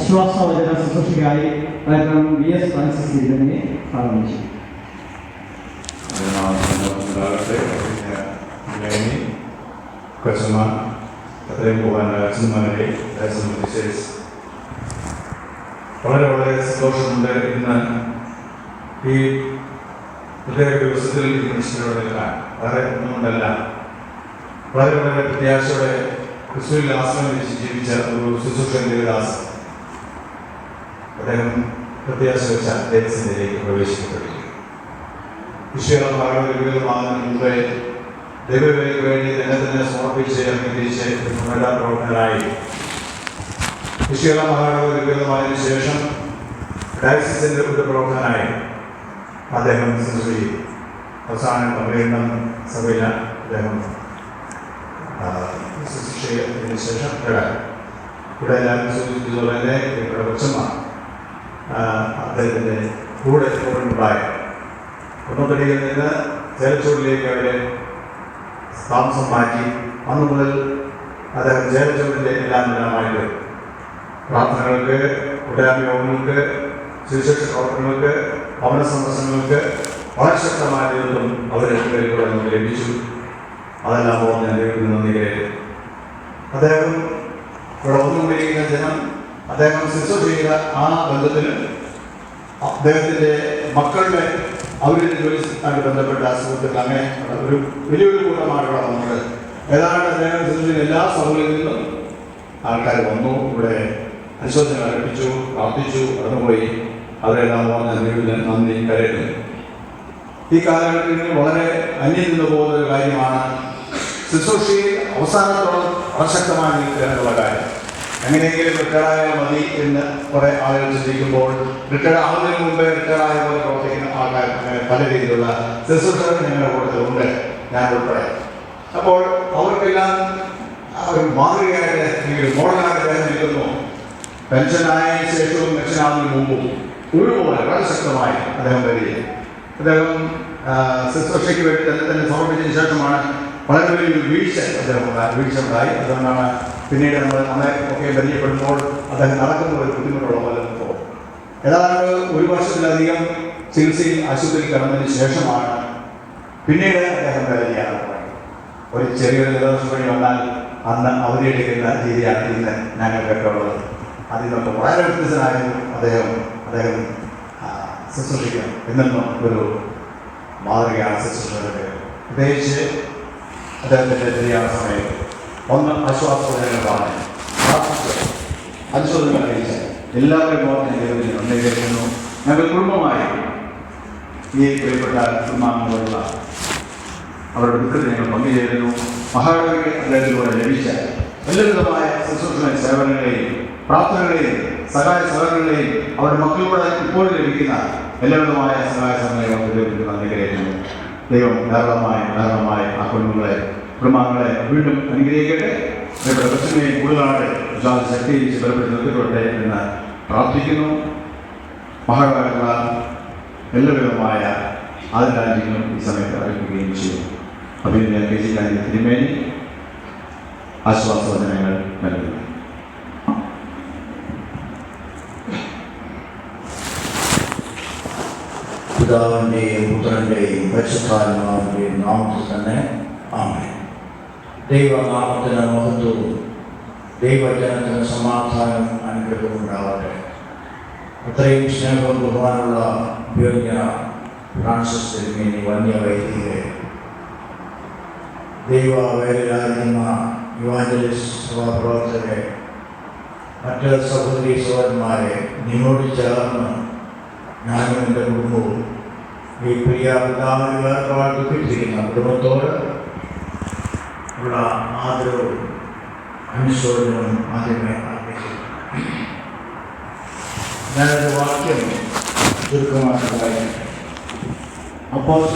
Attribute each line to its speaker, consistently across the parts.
Speaker 1: ആശ്വാസവചന ശുശ്രൂഷയ്ക്കായി doctor V S Francis ഇതിനെ ആരംഭിച്ചു
Speaker 2: കൊച്ചമ്മ അത്രയും പോകാൻ സംബന്ധിച്ച് വളരെ വളരെ സന്തോഷമുണ്ട് ഇന്ന് ഈ പ്രത്യേക ദിവസത്തിൽ ഈ മനുഷ്യനോട് നിൽക്കാൻ വേറെ ഒന്നുകൊണ്ടല്ല വളരെ വളരെ പ്രത്യാശയോടെ ക്രിസ്തുവിൽ ആശ്രമിച്ച് ജീവിച്ച ഒരു ശുശ്രൂഷൻ ദേവദാസ് അദ്ദേഹം പ്രത്യാശ വെച്ച ദൈവത്തിലേക്ക് പ്രവേശിക്കപ്പെട്ടു വിഷയം ഭാഗവതമാകുന്നതിന് മുമ്പേ ദൈവവേദിക്ക് വേണ്ടി തന്നെ തന്നെ സമർപ്പിച്ച് അംഗീകരിച്ച് എല്ലാ പ്രവർത്തകരായി. വിഷയം മഹാഭാരതമായതിനു ശേഷം ഡയസിന്റെ ഒരു പ്രവർത്തകനായി അദ്ദേഹം ശുശ്രൂഷ അവസാനം പതിനെണ്ണം സഭയിൽ അദ്ദേഹം ശുശ്രൂഷ ശേഷം ഇവിടെ എല്ലാവരും സൂചിപ്പിച്ചതുപോലെ തന്നെ ഇവിടെ കൊച്ചമ്മ ആ, അദ്ദേഹത്തിന്റെ കൂടെ ഉണ്ടായത് കുടുംബത്തിലേക്ക് നിന്ന് ചേലച്ചൂടിലേക്ക് അവർ താമസം മാറ്റി. അന്ന് മുതൽ അദ്ദേഹം ചേലച്ചൂടിന്റെ എല്ലാം എല്ലാമായിട്ട് പ്രാർത്ഥനകൾക്ക് കൂട്ടായ്മ യോഗങ്ങൾക്ക് പ്രവർത്തനങ്ങൾക്ക് ഭവന സന്ദർശനങ്ങൾക്ക് വളരെ ശക്തമായ നേതൃത്വം അവരെ കൂടെ നമുക്ക് ലഭിച്ചു. അതെല്ലാം പോകുന്ന ദൈവത്തിന് നന്ദി അദ്ദേഹം ഇവിടെ വന്നുകൊണ്ടിരിക്കുന്ന ജനം അദ്ദേഹം ശുശ്രൂഷ ചെയ്ത ആ ബന്ധത്തിന് അദ്ദേഹത്തിന്റെ മക്കളുടെ അവരുടെ ജോലിയുമായിട്ട് ബന്ധപ്പെട്ട സുഹൃത്തുക്കൾ അങ്ങനെ ഒരു വലിയൊരു കൂട്ടമാണ് ഇവിടെ ഏതാണ്ട് അദ്ദേഹം ശുശ്രൂഷ എല്ലാ സൗകര്യങ്ങളിലും ആൾക്കാർ വന്നു ഇവിടെ അനുശോചനം അർപ്പിച്ചു പ്രാർത്ഥിച്ചു കടന്നുപോയി അവരെല്ലാം പറഞ്ഞ നന്ദി കരയുന്നു. ഈ കാലഘട്ടത്തിൽ വളരെ അന്യം നിന്ന് പോകുന്ന ഒരു കാര്യമാണ്. ശുശ്രൂഷയിൽ അവസാനത്തോളം അശക്തമായി നിൽക്കുക എന്നുള്ള കാര്യം. എങ്ങനെയെങ്കിലും റിട്ടയർഡായാൽ മതി എന്ന് കുറെ ആളുകൾ ചിന്തിക്കുമ്പോൾ റിട്ടയർഡ് ആവുന്നതിന് മുമ്പേ റിട്ടയർഡായ പോലെ പ്രവർത്തിക്കുന്ന ആൾക്കാർ അങ്ങനെ പല രീതിയിലുള്ള ശുശ്രൂഷകൾ ഞങ്ങളുടെ കൂട്ടത്തിലുണ്ട്. ഞാൻ ഉൾപ്പെടെ. അപ്പോൾ അവർക്കെല്ലാം ഒരു മാതൃകയായിട്ട് അല്ലെങ്കിൽ മോഡലായിട്ട് നിൽക്കുന്നു. പെൻഷനായ ശേഷവും പെൻഷനാവുന്നതിന് മുമ്പും ഒരുപോലെ വളരെ ശക്തമായി അദ്ദേഹം വരികയും അദ്ദേഹം ശുശ്രൂഷയ്ക്ക് വേണ്ടി തന്നെ തന്നെ സമർപ്പിച്ചതിന് ശേഷമാണ് വളരെ വലിയൊരു വീഴ്ച അദ്ദേഹം വീഴ്ച ഉണ്ടായി അതുകൊണ്ടാണ് പിന്നീട് നമ്മൾ നമ്മളെ ഒക്കെ പരിചയപ്പെടുമ്പോൾ അദ്ദേഹം നടക്കുന്ന ഒരു ബുദ്ധിമുട്ടുള്ള പോലെ തോന്നും. ഏതാണ്ട് ഒരു വർഷത്തിലധികം ചികിത്സയിൽ ആശുപത്രിയിൽ കിടന്നതിന് ശേഷമാണ് പിന്നീട് അദ്ദേഹം ചെയ്യാൻ ഒരു ചെറിയൊരു ജലദോഷം വഴി വന്നാൽ അന്ന് അവധിയെടുക്കുന്ന രീതിയാണ് ഇന്ന് ഞങ്ങൾക്കൊക്കെ ഉള്ളത് അതിൽ നിന്നൊക്കെ വളരെ വ്യത്യസ്തനായിരുന്നു അദ്ദേഹം. അദ്ദേഹം ആ, ശുശ്രൂഷിക്കണം. എന്നെന്നും ഒരു മാതൃകയാണ് ശുശ്രൂഷകരുടെ പ്രത്യേകിച്ച് അദ്ദേഹത്തിന്റെ ശരിയായ സമയത്ത് ഒന്ന് ആശ്വാസപ്രദങ്ങളാണ് അനുശോചനം അറിയിച്ച എല്ലാവരും നന്ദി കേൾക്കുന്നു ഞങ്ങൾ കുടുംബമായി ഈ പ്രിയപ്പെട്ട കുടുംബാംഗങ്ങളുള്ള അവരുടെ ദുഃഖത്തിൽ ഞങ്ങൾ പങ്കുചേരുന്നു മഹാകവിക്ക് അദ്ദേഹത്തിലൂടെ ലഭിച്ച എല്ലാവിധമായ ശുശ്രൂഷണ സേവനങ്ങളെയും പ്രാർത്ഥനകളെയും സഹായ സഹകരണങ്ങളെയും അവരുടെ മക്കളിലൂടെ ഇപ്പോൾ ലഭിക്കുന്ന എല്ലാവിധമായ സഹായ സഹകരണങ്ങളും നന്ദി കരയുന്നു ദൈവം ധാരാളമായി ധാരാളമായി ആ കുടുംബങ്ങളെ കുടുംബാംഗങ്ങളെ വീണ്ടും അനുഗ്രഹിക്കട്ടെ. അവരുടെ കൊച്ചുമയും വിശാല ശക്തീകരിച്ച് ബലപ്പെട്ട് നിർത്തിക്കൊള്ളട്ടെ എന്ന് പ്രാർത്ഥിക്കുന്നു. മഹാകാല എല്ലാവിധമായ ആദരാഞ്ജലികളും ഈ സമയത്ത് അറിയിക്കുകയും ചെയ്യും അഭിനന്ദ കെ ജി ഗാന്ധി തിരുമേനി. ആശ്വാസവചനങ്ങൾ നൽകുന്നു.
Speaker 3: പിതാവിന്റെയും പുത്രന്റെയും പരിശുദ്ധാത്മാവിന്റെയും നാമത്തിൽ തന്നെ ആമേ ദൈവനാമത്തിന് മഹത്വവും ദൈവജനത്തിന് സമാധാനം അനുഗ്രഹവും ഉണ്ടാവട്ടെ. അത്രയും സ്നേഹം ബഹുമാനുള്ള ഉപയോഗിച്ച ഫ്രാൻസിസ് തിരുമേനി വന്യ വൈദികരെ. ദൈവ വേലയിലായിരുന്ന യുവാഞ്ചലിസ്റ്റ് സഭാപ്രവർത്തകരെ മറ്റ് സഹോദരി സഹോദരന്മാരെ നിന്നോട് ചേർന്ന് ഞാനും എന്റെ കുടുംബവും ഈ പ്രിയ പിതാവിന് വേർപാട് ദുഃഖിച്ചിരിക്കുന്ന കുടുംബത്തോട് ഉള്ള ആദരവും അനുശോചനവും ആദ്യമേ അർപ്പിച്ചു ഞാനൊരു വാക്യം ചുരുക്കമായിട്ട് വായിക്കട്ടെ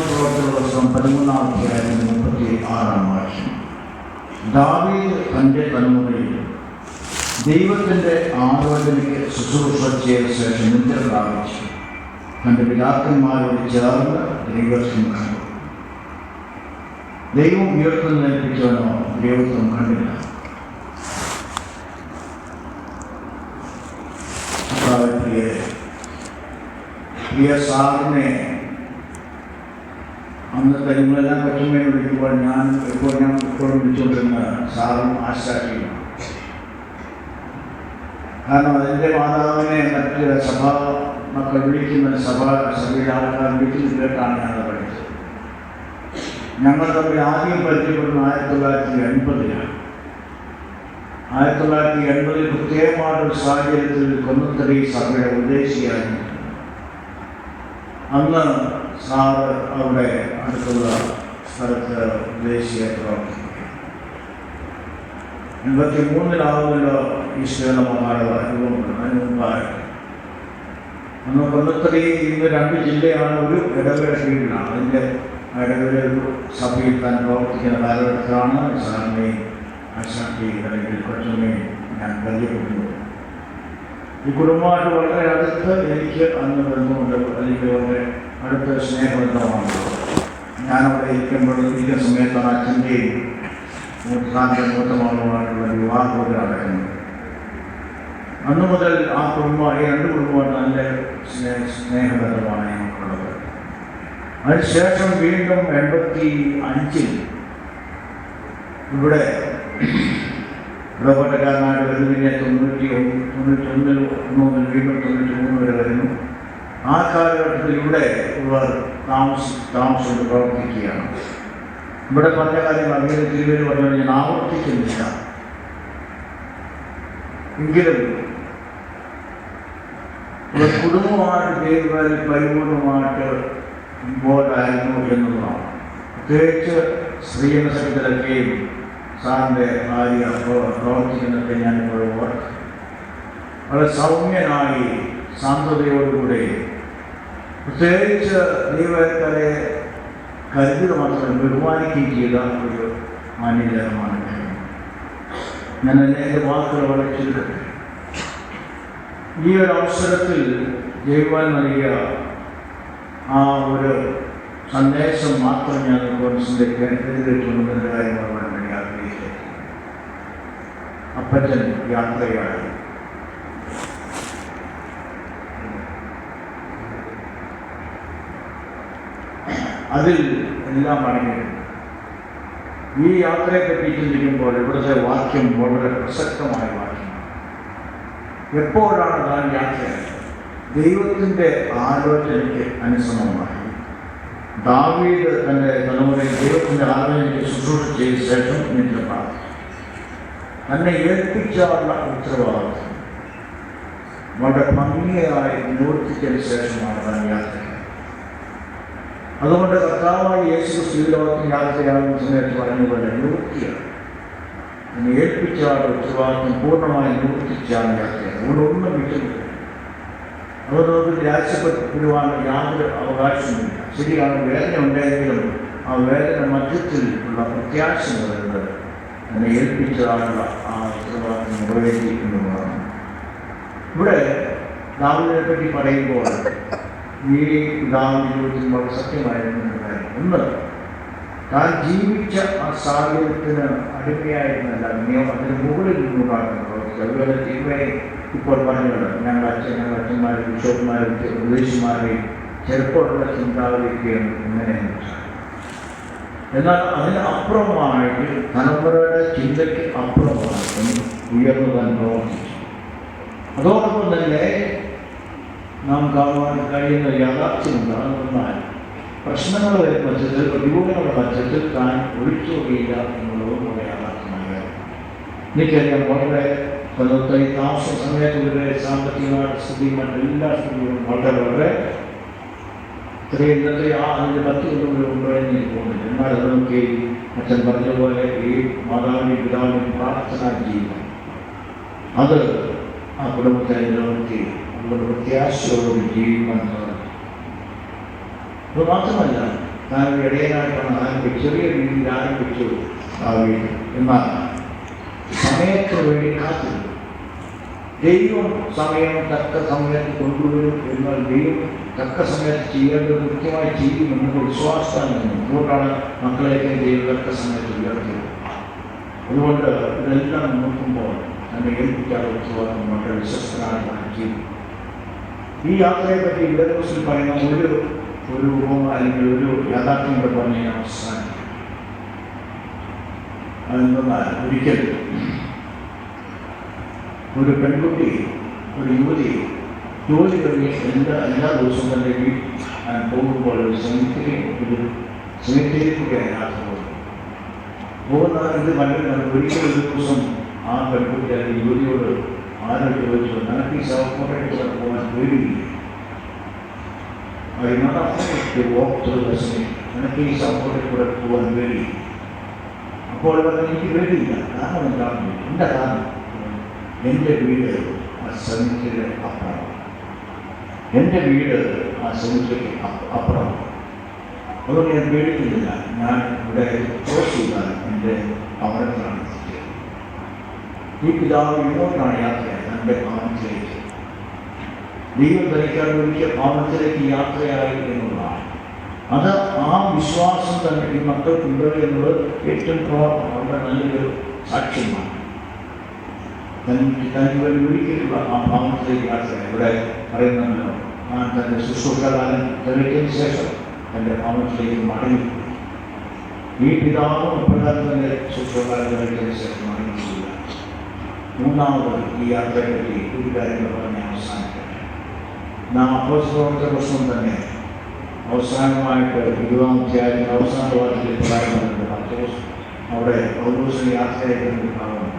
Speaker 3: പ്രവർത്തന ദിവസം പതിമൂന്നാം അധ്യായം മുപ്പത്തി ആറാം വാക്യം. ദാവീദ് തന്റെ തലമുറയിൽ ദൈവത്തിന്റെ ആലോചനയ്ക്ക് ശുശ്രൂഷ ചെയ്ത ശേഷം നിദ്ര പ്രാപിച്ചു. തന്റെ പിതാക്കന്മാരോട് ചേർന്ന് ദൈവത്വം കണ്ടു ദൈവം ഉയർത്തുന്നേൽപ്പിച്ചവനോ ദൈവത്വം കണ്ടില്ല കർത്താവ് പ്രിയ പ്രിയ സാറിനെ അന്നത്തെ നിങ്ങളെല്ലാം കൊച്ചുമ്മയെ വിളിക്കുമ്പോൾ ഞാൻ ഇപ്പോൾ ഞാൻ ഇപ്പോഴും വിളിച്ചുകൊണ്ടിരുന്ന സാറും ആശാക്കിയാണ് കാരണം അതിന്റെ മാതാവിനെ മറ്റ് സഭ മക്കൾ വിളിക്കുന്ന സഭ സഭയുടെ ആൾക്കാർ വിളിക്കുന്നത് കേട്ടാണ് ഞാൻ പഠിച്ചത്. ഞങ്ങൾ തമ്മിൽ ആദ്യം പരിചയപ്പെടുന്നത് ആയിരത്തി തൊള്ളായിരത്തി എൺപതിലാണ്. ആയിരത്തി തൊള്ളായിരത്തി എൺപതിൽ പ്രത്യേകമായൊരു സാഹചര്യത്തിൽ കൊന്നത്തടി സഭയുടെ ഉദ്ദേശിയായിരുന്നു അന്ന് സാറ് അവിടെ അടുത്തുള്ള സ്ഥലത്ത് ദേശീയ പ്രവർത്തിക്കും എൺപത്തി മൂന്നിലാവുമല്ലോ ഈ ശ്രീലമാരുടെ രൂപം മുമ്പായിട്ട് അന്ന് ഇന്ന് രണ്ട് ജില്ലയാണ് ഒരു ഇടവേള കീഴിലാണ് അതിന്റെ ഇടവേള ഒരു സഭയിൽ താൻ പ്രവർത്തിക്കുന്ന കാലഘട്ടത്തിലാണ് സാറിനെയും അശാന്തിയും അല്ലെങ്കിൽ കൊച്ചമ്മയും ഞാൻ പരിചയപ്പെടുന്നത്. ഈ കുടുംബമായിട്ട് വളരെ അടുത്ത് എനിക്ക് അന്ന് ബന്ധമുണ്ട്. അല്ലെങ്കിൽ വളരെ അടുത്ത സ്നേഹബന്ധമാണ്. ഞാനവിടെ ഇരിക്കുമ്പോൾ ഇരിക്കുന്ന സമയത്താണ് അച്ഛന്റെയും മൂത്താന്റെ മൂത്തമാളുമായിട്ടുള്ള വിവാഹം നടക്കുന്നത് അന്ന് മുതൽ ആ കുടുംബം ഈ രണ്ട് കുടുംബമായിട്ട് നല്ല സ്നേഹബന്ധമാണ് അതിനുശേഷം വീണ്ടും എൺപത്തി അഞ്ചിൽ ഇവിടെ ഇടപെട്ടക്കാരനായിട്ട് വരുന്നതിനെ തൊണ്ണൂറ്റി ഒന്ന് തൊണ്ണൂറ്റി ഒന്നിൽ വീണ്ടും തൊണ്ണൂറ്റി മൂന്ന് വരെ വരുന്നു. ആ കാലഘട്ടത്തിലൂടെ ഇവർ താമസ താമസം പ്രവർത്തിക്കുകയാണ്. ഇവിടെ പറഞ്ഞ കാര്യങ്ങൾ അങ്ങനെ തിരുവേര് പറഞ്ഞു ഞാൻ ആവർത്തിക്കുന്നില്ല. എങ്കിലും ഒരു കുടുംബമായിട്ട് ദൈവങ്ങളിൽ പരിപൂർണമായിട്ട് ഇമ്പോർട്ടായിരുന്നു എന്നുള്ളതാണ്. പ്രത്യേകിച്ച് സെക്രട്ടറിയൊക്കെയും സാറിന്റെ ഭാര്യ പ്രവർത്തിക്കുന്നതൊക്കെ ഞാനിപ്പോൾ ഓർക്കും വളരെ സൗമ്യനായി സാന്ദ്രതയോടുകൂടി പ്രത്യേകിച്ച് ദൈവത്തെ കരുതുക മാത്രമല്ല ബഹുമാനിക്കുകയും ചെയ്ത ഒരു മാന്യജനമാണ് ഞാൻ. എന്റെ വാക്കുകൾ വളരെ ചുരുക്കട്ടെ ഈ ഒരു അവസരത്തിൽ ജൈവാൻ നൽകിയ ആ ഒരു സന്ദേശം മാത്രം ഞാൻ കോൺസെൻട്രേറ്റ് കേന്ദ്രീകരിച്ചുകൊണ്ടെന്ന കാര്യമാണ് വേണ്ടി ആഗ്രഹിച്ചു അപ്പച്ചൻ യാത്രയാണ്. അതിൽ എല്ലാം അടങ്ങിയിട്ടുണ്ട് ഈ യാത്രയെ പറ്റി ചിന്തിക്കുമ്പോൾ ഇവിടുത്തെ വാക്യം വളരെ പ്രസക്തമായ വാക്യമാണ് എപ്പോഴാണ് താൻ യാത്രയായത് ദൈവത്തിന്റെ ആലോചനയ്ക്ക് അനുസൃതമായി. ദാവീദ് തന്റെ തലമുറയിൽ ദൈവത്തിന്റെ ആലോചനയ്ക്ക് ശുശ്രൂഷ ചെയ്ത ശേഷം പ്രാർത്ഥിച്ചു. തന്നെ ഏൽപ്പിച്ചാലുള്ള ഉത്തരവാദിത്വം. വളരെ ഭംഗിയായി നിവർത്തിച്ചതിന് ശേഷമാണ് താൻ യാത്ര അതുകൊണ്ട് കർത്താവായ യേശു ശ്രീലോകത്തിന് യാത്രയാകുന്ന സമയത്ത് പറഞ്ഞതുപോലെ നിവൃത്തിയാണ് എന്നെ ഏൽപ്പിച്ച ഉത്തരവാദിത്വം പൂർണമായി നിവർത്തിച്ചാണ് യാത്രയാണ് അതുകൊണ്ടൊന്നും അതുകൊണ്ട് നമുക്ക് നിരാശപ്പെടുവാൻ യാതൊരു അവകാശമില്ല ശരിയാണ് വേദന ഉണ്ടെങ്കിലും ആ വേദന മധ്യത്തിൽ ഉള്ള പ്രത്യാശ വരുന്നത് എന്നെ ഏൽപ്പിച്ചതാണുള്ള ആ ഉത്തരവാദിത്വം നിറവേറ്റിക്കുന്നതാണ് ഇവിടെ ദാവിനെ പറ്റി പറയുമ്പോൾ ഈ പിതാവിന്റെ ജീവിതത്തിൽ വളരെ സത്യമായിരുന്നു ഒന്ന് താൻ ജീവിച്ച ആ സാഹചര്യത്തിന് അടിമയായിരുന്നല്ല. നിയമം അതിന് മുകളിൽ നിന്നുകൊണ്ടാണ് പ്രവർത്തിച്ചത്. അതുപോലെ തിരുമയെ ഇപ്പോൾ പറഞ്ഞത് ഞങ്ങളുടെ അച്ഛൻ ഞങ്ങളുടെ അച്ഛന്മാരും ബിഷോപ്പുമാരും ഉപദേശിമാരെയും ചെറുപ്പമുള്ള ചിന്താഗതിയൊക്കെയാണ് ഇങ്ങനെ എന്നാൽ അതിന് അപ്പുറമായിട്ട് തലമുറയുടെ ചിന്തയ്ക്ക് അപ്പുറമായിട്ട് ഉയർന്നു താൻ പ്രവർത്തിച്ചു. അതോടൊപ്പം തന്നെ നാം കാണുവാൻ കഴിയുന്ന യാഥാർത്ഥ്യമുണ്ട് അതെന്നാൽ പ്രശ്നങ്ങൾ വരുന്ന പക്ഷത്തിൽ പ്രതികൂലങ്ങളുടെ പക്ഷത്തിൽ താൻ ഒഴിച്ചുപോയില്ല എന്നുള്ളതും വളരെ യാഥാർത്ഥ്യമായ കാര്യമാണ് എനിക്കറിയാം വളരെ കൊല്ലത്തെ ഈ താമസ സമയത്ത് ഇവരുടെ സാമ്പത്തികമായിട്ട് സ്ഥിതി മറ്റെല്ലാ സ്ഥിതികളും വളരെ വളരെ ഇന്നത്തെ ആ അതിന്റെ പത്ത് കൊല്ലം മുമ്പേന്ന് എനിക്ക് തോന്നുന്നില്ല എന്നാൽ അതൊക്കെ അച്ഛൻ പറഞ്ഞ പോലെ ഈ മാതാവിനും പിതാവിനും പ്രാർത്ഥന ചെയ്യുക. അത് ആ കുടുംബത്തെ നിലനിർത്തി അവരുടെ പ്രത്യാശയോട് ജീവിക്കാൻ അത് മാത്രമല്ല താൻ ഒരു ഇടയനായിട്ടാണ് ആരംഭിച്ചു ചെറിയ രീതിയിൽ ആരംഭിച്ചു ആ വീട് എന്നാൽ സമയത്തിന് വേണ്ടി കാത്തിരുന്നു. ദൈവം സമയം തക്ക സമയത്ത് കൊണ്ടുവരും എന്നാൽ ദൈവം തക്ക സമയത്ത് ചെയ്യേണ്ടത് കൃത്യമായി ചെയ്യുമെന്നുള്ള വിശ്വാസത്താൽ നിന്നു അതുകൊണ്ടാണ് മക്കളെയൊക്കെ ദൈവം തക്ക സമയത്ത് ഉയർത്തിയത്. അതുകൊണ്ട് ഇതെല്ലാം നോക്കുമ്പോൾ തന്നെ ഏൽപ്പിക്കാതെ ഉത്തരവാദിത്വം വളരെ വിശ്വസ്തനായി ജീവിക്കും ഈ യാത്രയെ പറ്റി ദിവസം പറയുന്ന ഒരു ഒരു ഉപമ അല്ലെങ്കിൽ ഒരു യാഥാർത്ഥ്യം കൂടെ പറഞ്ഞു ഞാൻ അവസാനിക്കും അതെന്തെന്നാൽ ഒരിക്കൽ ഒരു പെൺകുട്ടി ഒരു യുവതി ജോലി കഴിഞ്ഞ് എല്ലാ എല്ലാ ദിവസവും തന്നെ ഞാൻ പോകുമ്പോൾ ഒരു സെമിത്തേരി ഒരു സെമിത്തേരി കൂടെയാണ് യാത്ര പോകുന്നു. പോകുന്ന ഇത് വളരെ ഒരിക്കൽ ഒരു ദിവസം ആ പെൺകുട്ടി അല്ലെങ്കിൽ യുവതിയോട് ആരോട് ചോദിച്ചു നിനക്ക് ഈ ശവക്കോട്ടയിൽ കൂടെ പോകാൻ പേടിയില്ല നിനക്ക് ഈ ശവക്കോട്ടയിൽ കൂടെ പോകാൻ പേടിയില്ല അപ്പോൾ പറഞ്ഞു എനിക്ക് പേടിയില്ല കാരണം എന്താണ് എന്റെ കാരണം എന്റെ വീട് ആ സെമിത്തേരിയുടെ അപ്പുറം എന്റെ വീട് ആ സെമിത്തേരിക്ക് അപ്പുറം അതുകൊണ്ട് ഞാൻ പേടിക്കുന്നില്ല ഞാൻ ഇവിടെ ക്രോസ് ചെയ്താൽ എന്റെ ഭവനത്തിലാണ് എത്തിച്ചത് ഈ പിതാവ് ഇങ്ങോട്ടാണ് യാത്ര എന്റെ ഭവനത്തിലേക്ക് ദൈവം ധരിക്കാൻ ഒരിക്കൽ ഭവനത്തിലേക്ക് യാത്രയായി എന്നുള്ളതാണ്. അത് ആ വിശ്വാസം തന്നെ ഈ മക്കൾക്കുണ്ട് എന്നുള്ളത് ഏറ്റവും വളരെ നല്ലൊരു സാക്ഷ്യമാണ്. തനിക്ക് തനിക്ക് ഒരിക്കലുള്ള ആ ഭവനത്തിലേക്ക് യാത്ര ഇവിടെ പറയുന്നല്ലോ ആ തന്റെ ശുശ്രൂഷകാലം തെളിയിച്ചതിന് ശേഷം തന്റെ ഭവനത്തിലേക്ക് മടങ്ങി. ഈ പിതാവും അപ്രകാരം തന്നെ ശുശ്രൂഷകാലം തെളിയിച്ചതിന് ശേഷം മടങ്ങിയില്ല മൂന്നാമത് ഈ യാത്രയെ പറ്റി ഒരു കാര്യങ്ങൾ പറഞ്ഞ് അവസാനിക്കട്ടെ നാം അപ്പോസ്തലരുടെ പ്രശ്നം തന്നെ അവസാനമായിട്ട് ഇരുപതാം അധ്യായത്തിൽ അവസാന വാരത്തിൽ പറയുന്നുണ്ട് പത്തോസ് അവിടെ പൗലോസിന് യാത്രയായിട്ട് ഭാഗം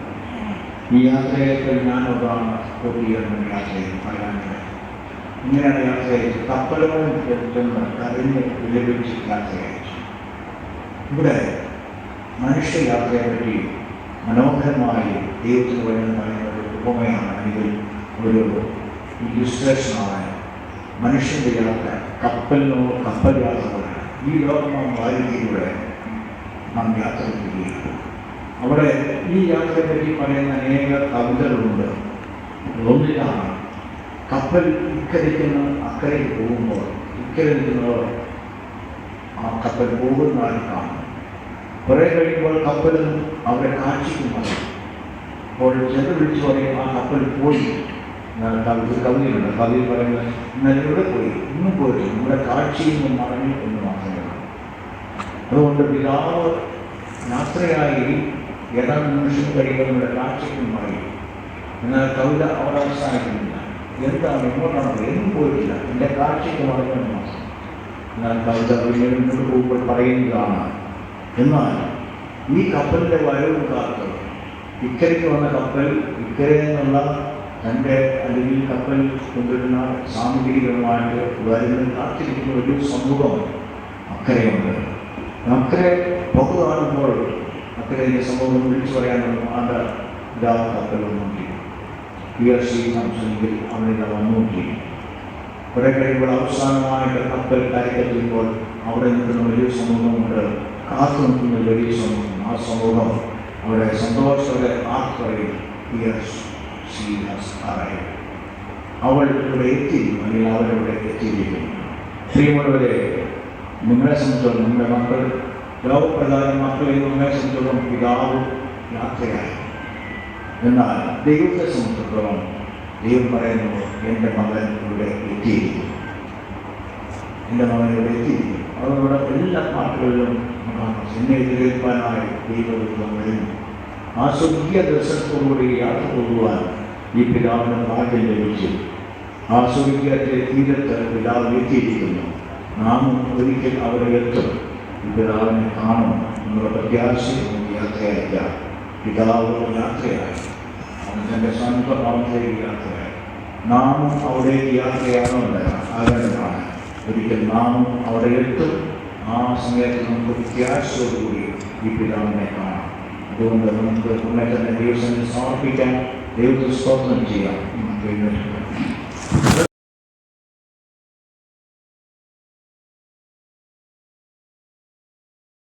Speaker 3: ഈ യാത്രയിൽ ഞാൻ ഒന്നാണ് കൊട്ടിയെന്ന യാത്രയിൽ പറയാനുണ്ട് ഇങ്ങനെയാണ് യാത്ര ചെയ്തത് കപ്പലുകളും ചെന്ന് കരഞ്ഞ് വിലപിച്ച് യാത്ര അയച്ചു ഇവിടെ മനുഷ്യ യാത്രയെ പറ്റി മനോഹരമായി ദൈവത്തിന് വേണ്ടി ഒരു ഉപമയാണ് അല്ലെങ്കിൽ ഒരു ഇല്ലുസ്ട്രേഷനാണ് മനുഷ്യന്റെ യാത്ര കപ്പലിനോ കപ്പൽ യാത്ര ഈ ലോകം വായുവിലൂടെ നാം യാത്ര ചെയ്യുകയാണ്. അവിടെ ഈ യാത്രയെപ്പറ്റി പറയുന്ന അനേക കവിതകളുണ്ട്. ഒന്നിലാണ് കപ്പൽ ഇക്കരയ്ക്കുന്ന അക്കരയ്ക്ക് പോകുമ്പോൾ ഇക്കരയ്ക്കുന്നവർ ആ കപ്പൽ പോകുന്നതായി കാണും കുറെ കഴിയുമ്പോൾ കപ്പലിൽ അവരെ കാഴ്ചയ്ക്ക് മാറി അപ്പോൾ ചെന്ന് വിളിച്ചു പറയും ആ കപ്പൽ പോയി. ഒരു കവിതയുണ്ട് കവി പറയുന്നത് ഇന്നലെ ഇവിടെ പോയി? ഇന്നും പോയി നമ്മുടെ കാഴ്ചയിൽ നിന്ന് മറഞ്ഞു എന്ന് മാത്രമേ അതുകൊണ്ട് പിതാവ് യാത്രയായി ഏതാനും നിമിഷം കഴിയുമ്പോൾ നമ്മുടെ കാഴ്ചയ്ക്ക് മാറി എന്നാൽ കവിത അവിടെ അവസാനിക്കുന്നില്ല. എന്താണ് എങ്ങോട്ടാണ് എന്നും പോയിട്ടില്ല. എന്റെ കാഴ്ചയ്ക്ക് മറഞ്ഞെന്ന് മാത്രം. എന്നാൽ കവിത പിന്നീട് പറയുന്നതാണ് എന്നാൽ ഈ കപ്പലിന്റെ വരവ് കാത്ത്. ഇക്കരയ്ക്ക് വന്ന കപ്പൽ ഇക്കരയിൽ നിന്നുള്ള തന്റെ അല്ലെങ്കിൽ കപ്പൽ കൊണ്ടുവരുന്ന സാമഗ്രികളുമായിട്ട് വരുന്ന കാത്തിരിക്കുന്ന ഒരു സമൂഹം അക്കരയുണ്ട്. അക്കരെ പുക കാണുമ്പോൾ അക്കരയിലെ സമൂഹം വിളിച്ചു പറയാനുള്ള ആണ്ട ഇതാ കപ്പലും നോക്കി സി സംസംഗിൽ അവരുടെ വന്നോക്കി കുറെ കഴിയുമ്പോൾ അവസാനമായിട്ട് കപ്പൽ കരക്കെത്തുമ്പോൾ അവിടെ നിൽക്കുന്ന വലിയ സമൂഹമുണ്ട്. കാത്തു നിൽക്കുന്ന വലിയ സമൂഹം ആ സമൂഹം അവരെ സന്തോഷത്തോടെ ആർക്കറിയും? അവൾ ഇവിടെ എത്തിയിരിക്കും അല്ലെങ്കിൽ അവരവിടെ എത്തിയിരിക്കുന്നു. പ്രിയമുള്ളവരെ നിങ്ങളെ സംബന്ധിച്ചോളം നിങ്ങളുടെ മക്കൾ ലോകപ്രധാന മക്കളെ നിങ്ങളെ സംബന്ധിച്ചോളം പിതാവ് യാത്രയായി. എന്നാൽ ദൈവത്തെ സംബന്ധിച്ചിടത്തോളം ദൈവം പറയുന്നു എന്റെ മകൻ ഇവിടെ എത്തിയിരിക്കുന്നു. എന്റെ മകൻ ഇവിടെ എത്തിയിരിക്കുന്നു. അതുകൊണ്ട് എല്ലാ പാട്ടുകളിലും എന്നെ എതിരേൽപ്പാനായി ദൈവം വരുന്നു. ആ സ്വർഗീയ ദർശനത്തോടുകൂടി യാത്ര പോകുവാൻ ഈ പിതാവിന് ഭാഗ്യം ലഭിച്ചു. ആ സ്വർഗീയത്തെ തീരത്ത് പിതാവ് എത്തിയിരിക്കുന്നു. നാമും ഒരിക്കൽ അവരെ എത്തും. ഈ പിതാവിനെ കാണും. നമ്മുടെ പ്രത്യാശയും യാത്രയായില്ല. പിതാവ് യാത്രയായി. അവൻ തന്റെ സ്വന്തം ഭാവത്തിലേക്ക് യാത്രയായി. നാമും അവിടേക്ക് യാത്രയാകുന്നുണ്ട് ആകേണ്ടതാണ് ഒരിക്കൽ നാമും അവിടെ എത്തും. ആ സമയത്ത് നമുക്ക് പ്രത്യാശയോടുകൂടി ഈ പിതാവിനെ കാണാം. അതുകൊണ്ട് നമുക്ക് നമ്മെ തന്നെ ദൈവത്തിന് സമർപ്പിക്കാം. ദൈവത്തെ സ്തോത്രം ചെയ്യാം. നമുക്ക്